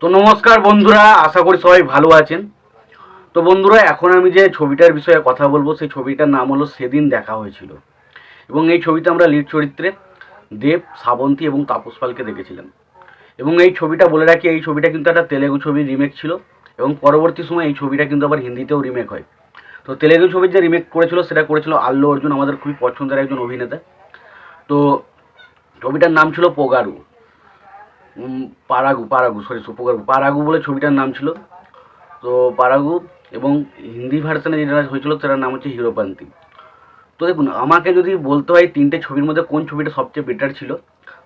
তো নমস্কার বন্ধুরা, আশা করি সবাই ভালো আছেন। তো বন্ধুরা, এখন আমি যে ছবিটার বিষয়ে কথা বলব, সেই ছবিটার নাম হলো সেদিন দেখা হয়েছিল। এবং এই ছবিতে আমরা লিড চরিত্রে দেব, শ্রাবন্তী এবং তাপস পালকে দেখেছিলাম। এবং এই ছবিটা বলে রাখি, এই ছবিটা কিন্তু একটা তেলেগু ছবির রিমেক ছিল। এবং পরবর্তী সময় এই ছবিটা কিন্তু আবার হিন্দিতেও রিমেক হয়। তো তেলেগু ছবির যে রিমেক করেছিল, সেটা করেছিল আল্লু অর্জুন, আমাদের খুবই পছন্দের একজন অভিনেতা। তো ছবিটার নাম ছিল পোগারু। পারাগু পারাগু সরি সুপোগারু পারাগু বলে ছবিটার নাম ছিল। তো পারাগু এবং হিন্দি ভার্সানে যেটা হয়েছিল, সেটার নাম হচ্ছে হিরোপান্তি তো দেখুন, আমাকে যদি বলতে হয় তিনটে ছবির মধ্যে কোন ছবিটা সবচেয়ে বেটার ছিল,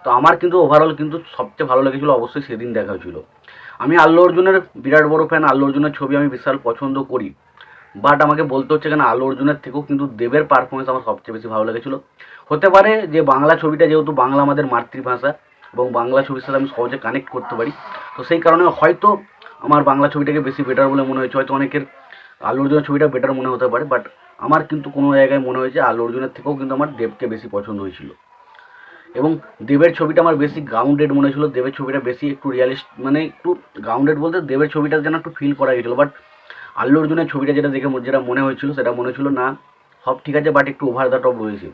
তো আমার কিন্তু ওভারঅল কিন্তু সবচেয়ে ভালো লেগেছিলো অবশ্যই সেদিন দেখা হয়েছিল। আমি আল্লু অর্জুনের বিরাট বড় ফ্যান আল্লু অর্জুনের ছবি আমি বিশাল পছন্দ করি। বাট আমাকে বলতে হচ্ছে কেন, আল্লু অর্জুনের থেকেও কিন্তু দেবের পারফরমেন্স আমার সবচেয়ে বেশি ভালো লেগেছিলো। হতে পারে যে বাংলা ছবিটা যেহেতু বাংলা আমাদের মাতৃভাষা এবং বাংলা ছবির সাথে আমি সহজে কানেক্ট করতে পারি। তো সেই কারণে হয়তো আমার বাংলা ছবিটাকে বেশি বেটার বলে মনে হয়েছে। হয়তো অনেকের আল্লু অর্জুনের ছবিটা বেটার মনে হতে পারে বাট আমার কিন্তু কোনো জায়গায় মনে হয়েছে আল্লু অর্জুনের থেকেও কিন্তু আমার দেবকে বেশি পছন্দ হয়েছিল। এবং দেবের ছবিটা আমার বেশি গ্রাউন্ডেড মনে হয়েছিল। দেবের ছবিটা বেশি একটু রিয়ালিস্ট মানে একটু গ্রাউন্ডেড বলতে দেবের ছবিটা যেন একটু ফিল করা গেছিল। বাট আল্লু অর্জুনের ছবিটা যেটা দেখে যেটা মনে হয়েছিল সেটা মনে হয়েছিল, না, সব ঠিক আছে বাট একটু ওভার দ্য টপ রয়েছে।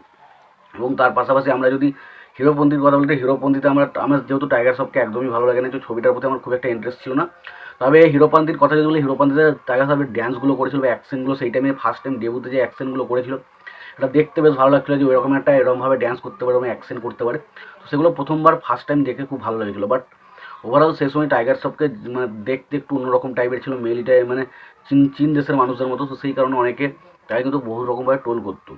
এবং তার পাশাপাশি আমরা যদি হিরোপন্থীর কথা বলতে হিরোপন্থীতে আমরা আমার যেহেতু টাইগার সবকে একদমই ভালো লাগে না, তো ছবিটার প্রতি আমার খুব একটা ইন্টারেস্ট ছিল না। তবে হিরোপন্থীর কথা যদি বলি, হিরোপন্থীতে টাইগার সাহেবের ড্যান্সগুলো করেছিল, বা অ্যাকশনগুলো সেই টাইমে ফার্স্ট টাইম ডেবুতে যে অ্যাকশনগুলো করেছিল, এটা দেখতে বেশ ভালো লাগছিল যে ওইরকম একটা এরকমভাবে ড্যান্স করতে পারে এবং অ্যাকশন করতে পারে। তো সেগুলো প্রথমবার ফার্স্ট টাইম দেখে খুব ভালো লেগেছিলো। বাট ওভারঅল সেই সময় টাইগার সবকে মানে দেখতে একটু অন্যরকম টাইপের ছিল মেলিটাই মানে চীন চীন দেশের মানুষদের মতো। তো সেই কারণে অনেকে তাই কিন্তু বহু রকমভাবে টোল করতো।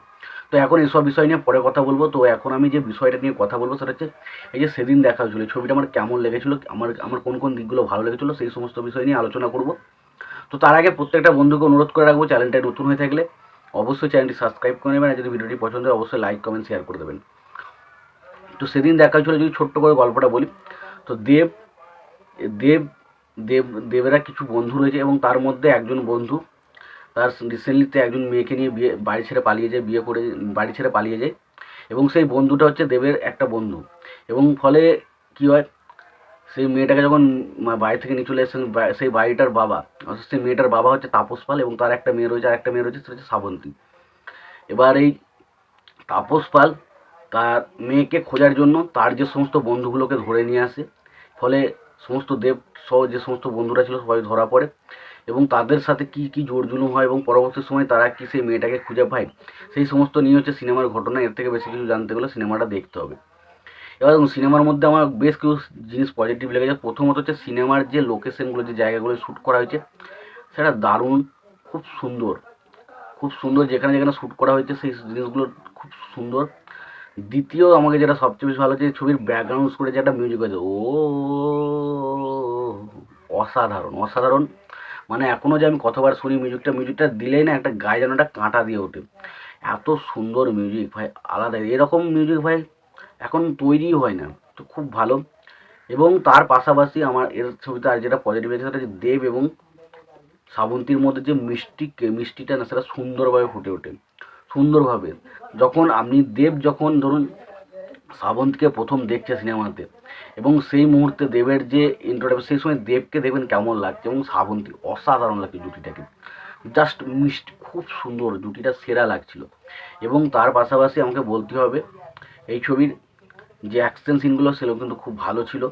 তো এখন এইসব বিষয় নিয়ে পরে কথা বলব। তো এখন আমি যে বিষয়টা নিয়ে কথা বলব সেটা হচ্ছে এই যে সেদিন দেখা হয়েছিল ছবিটা আমার কেমন লেগেছিলো, আমার আমার কোন কোন দিকগুলো ভালো লেগেছিলো সেই সমস্ত বিষয় নিয়ে আলোচনা করব। তো তার আগে প্রত্যেকটা বন্ধুকে অনুরোধ করে রাখব চ্যানেলটা নতুন হয়ে থাকলে অবশ্যই চ্যানেলটি সাবস্ক্রাইব করে নেবেন আর যদি ভিডিওটি পছন্দ হয় অবশ্যই লাইক কমেন্ট শেয়ার করে দেবেন। তো সেদিন দেখা হয়েছিল, যদি ছোট্ট করে গল্পটা বলি, তো দেব দেব দেব, দেবেরা কিছু বন্ধু রয়েছে এবং তার মধ্যে একজন বন্ধু তার রিসেন্টলিতে একজন মেয়েকে নিয়ে বিয়ে, বাড়ি ছেড়ে পালিয়ে যায়, বিয়ে করে, বাড়ি ছেড়ে পালিয়ে যায়। এবং সেই বন্ধুটা হচ্ছে দেবের একটা বন্ধু। এবং ফলে কি হয়, সেই মেয়েটাকে যখন বাড়ি থেকে নিয়ে চলে এসেছেন সেই বাড়িটার বাবা সেই মেয়েটার বাবা হচ্ছে তাপস পাল এবং তার একটা মেয়ে রয়েছে, আর একটা মেয়ে রয়েছে, সেটা হচ্ছে শ্রাবন্তী এবার এই তাপস পাল তার মেয়েকে খোঁজার জন্য তার যে সমস্ত বন্ধুগুলোকে ধরে নিয়ে আসে, ফলে সমস্ত দেব সহ যে সমস্ত বন্ধুরা ছিল সবাই ধরা পড়ে। এবং তাদের সাথে কি কি জোর জুলুম হয় এবং পরবর্তী সময় তারা কি সেই মেয়েটাকে খুঁজে পায়, সেই সমস্ত নিয়ে হচ্ছে সিনেমার ঘটনা, এর থেকে বেশি কিছু জানতে গেলে সিনেমাটা দেখতে হবে। এবার সিনেমার মধ্যে আমার বেশ কিছু জিনিস পজিটিভ লেগেছে। প্রথমত হচ্ছে সিনেমার যে লোকেশনগুলো যে জায়গাগুলো শ্যুট করা হয়েছে, সেটা দারুণ, খুব সুন্দর। খুব সুন্দর যেখানে যেখানে শ্যুট করা হয়েছে, সেই জিনিসগুলো খুব সুন্দর। দ্বিতীয় আমাকে যেটা সবচেয়ে বেশি ভালো হচ্ছে ছবির ব্যাকগ্রাউন্ড স্কোরে যে একটা মিউজিক আছে ও অসাধারণ অসাধারণ। মানে এখনও যে আমি কতবার শুনি মিউজিকটা মিউজিকটা দিলেই না একটা গায়ে যেন একটা কাঁটা দিয়ে ওঠে। এত সুন্দর মিউজিক ভাই, আলাদা এরকম মিউজিক ভাই এখন তৈরিই হয় না, তো খুব ভালো। এবং তার পাশাপাশি আমার এর ছবিতে আর যেটা পজিটিভ আছে সেটা দেব এবং শ্রাবন্তীর মধ্যে যে মিষ্টি মিষ্টিটা না, সেটা সুন্দরভাবে ফুটে ওঠে। সুন্দরভাবে। যখন আপনি দেব যখন ধরুন শ্রাবন্তকে প্রথম দেখছে সিনেমাতে। এবং সেই মুহূর্তে দেবের যে ইন্ট্রোটা সেই সময় দেবকে দেখবেন কেমন লাগছে এবং শ্রাবন্তী অসাধারণ লাগছে জুটিটাকে। জাস্ট মিষ্টি খুব সুন্দর জুটিটা সেরা লাগছিল। এবং তার পাশাপাশি আমাকে বলতে হবে, এই ছবির যে অ্যাকশন সিনগুলো সেগুলো কিন্তু খুব ভালো ছিল।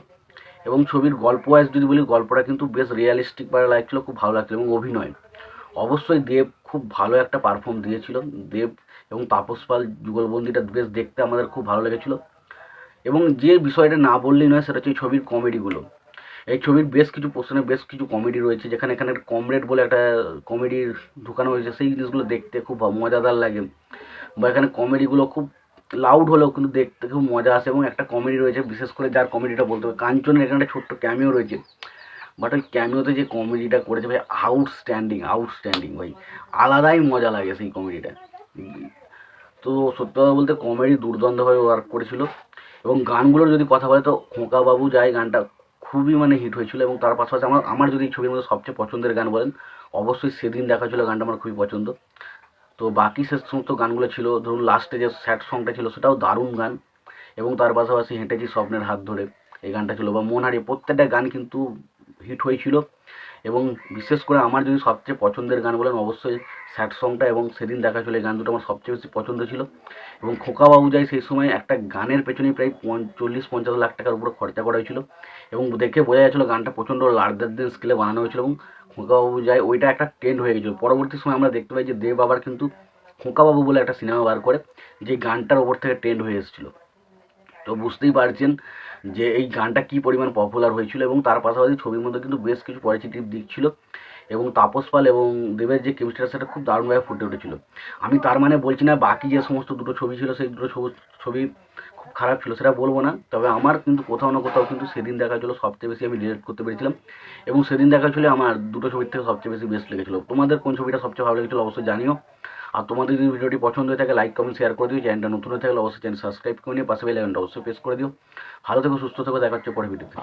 এবং ছবির গল্প ওয়াইজ যদি বলি, গল্পটা কিন্তু বেশ রিয়ালিস্টিক লাগছিল, খুব ভালো লাগছিল এবং অভিনয়। অবশ্যই দেব খুব ভালো একটা পারফর্ম দিয়েছিল। দেব এবং তাপস পাল যুগলবন্দিটা বেশ দেখতে আমাদের খুব ভালো লেগেছিলো। এবং যে বিষয়টা না বললেই নয়, সেটা হচ্ছে ছবির কমেডিগুলো এই ছবির বেশ কিছু পোর্শনে বেশ কিছু কমেডি রয়েছে, যেখানে এখানে কমরেড বলে একটা কমেডি ঢুকানো হয়েছে। সেই জিনিসগুলো দেখতে খুব মজাদার লাগে। বা এখানে কমেডিগুলো খুব লাউড হলেও কিন্তু দেখতে খুব মজা আসে। এবং একটা কমেডি রয়েছে, বিশেষ করে যার কমেডিটা বলতে হবে। কাঞ্চনের এখানে একটা ছোট্ট ক্যামিও রয়েছে। বাট ওই ক্যামিওতে যে কমেডিটা করেছে ভাই আউটস্ট্যান্ডিং আউটস্ট্যান্ডিং ভাই। আলাদাই মজা লাগে সেই কমেডিটা। তো সত্যি কথা বলতে কমেডি দুর্দান্তভাবে ওয়ার্ক করেছিল। এবং গানগুলোর যদি কথা বলে, তো খোঁকা বাবু যায় গানটা খুবই মানে হিট হয়েছিল এবং তার পাশাপাশি আমার আমার যদি ছবির মধ্যে সবচেয়ে পছন্দের গান বলেন, অবশ্যই সেদিন দেখা ছিল গানটা আমার খুবই পছন্দ। তো বাকি সে সমস্ত গানগুলো ছিল, ধরুন লাস্টে যে স্যাড সংটা ছিল, সেটাও দারুণ গান। এবং তার পাশাপাশি হেঁটেছি স্বপ্নের হাত ধরে, এই গানটা ছিল। বা মন হারিয়ে প্রত্যেকটা গান কিন্তু হিট হয়েছিল। এবং বিশেষ করে আমার যদি সবচেয়ে পছন্দের গান বলেন, অবশ্যই স্যাড সংটা এবং সেদিন দেখা চলে গান দুটো আমার সবচেয়ে বেশি পছন্দ ছিল। এবং খোকা বাবু যায় সেই সময় একটা গানের পেছনে প্রায় চল্লিশ পঞ্চাশ লাখ টাকার উপরে খরচা করা হয়েছিল। এবং দেখে বোঝা যাচ্ছিল গানটা প্রচণ্ড লার্জার দেন স্কেলে বানানো হয়েছিল এবং খোকাবাবু যায় ওইটা একটা ট্রেন্ড হয়ে গেছিল। পরবর্তী সময় আমরা দেখতে পাই যে দেব আবার কিন্তু খোকাবাবু বলে একটা সিনেমা বার করে, যে গানটার ওপর থেকে ট্রেন্ড হয়ে এসেছিল। তো বুঝতেই পারছেন যে এই গানটা কী পরিমাণ পপুলার হয়েছিল এবং তার পাশাপাশি ছবির মধ্যে কিন্তু বেশ কিছু পজিটিভ দিক ছিল এবং তাপস পাল এবং দেবের যে কেমিস্ট্রিটা সেটা খুব দারুণভাবে ফুটে উঠেছিল। আমি তার মানে বলছি না বাকি যে সমস্ত দুটো ছবি ছিল, সেই দুটো ছবি- খুব খারাপ ছিল, সেটা বলব না। তবে আমার কিন্তু কোথাও না কোথাও কিন্তু সেদিন দেখা ছিল সবচেয়ে বেশি আমি রিলেট করতে পেরেছিলাম। এবং সেদিন দেখা ছিল আমার দুটো ছবির থেকে সবচেয়ে বেশি বেস্ট লেগেছিলো। তোমাদের কোন ছবিটা সবচেয়ে ভালো লেগেছিলো অবশ্যই জানিও। আর তোমাদের যদি ভিডিওটি পছন্দ হয়ে থাকে লাইক কমেন্ট শেয়ার করে দিও। চ্যানেলটা নতুন হয়ে থাকলে অবশ্যই চ্যানেল সাবস্ক্রাইব করে নিয়ে পাশে বেল আইকনটা অবশ্যই প্রেস করে দিও। ভালো থেকো, সুস্থ থেকো। দেখা হচ্ছে পরে ভিডিওতে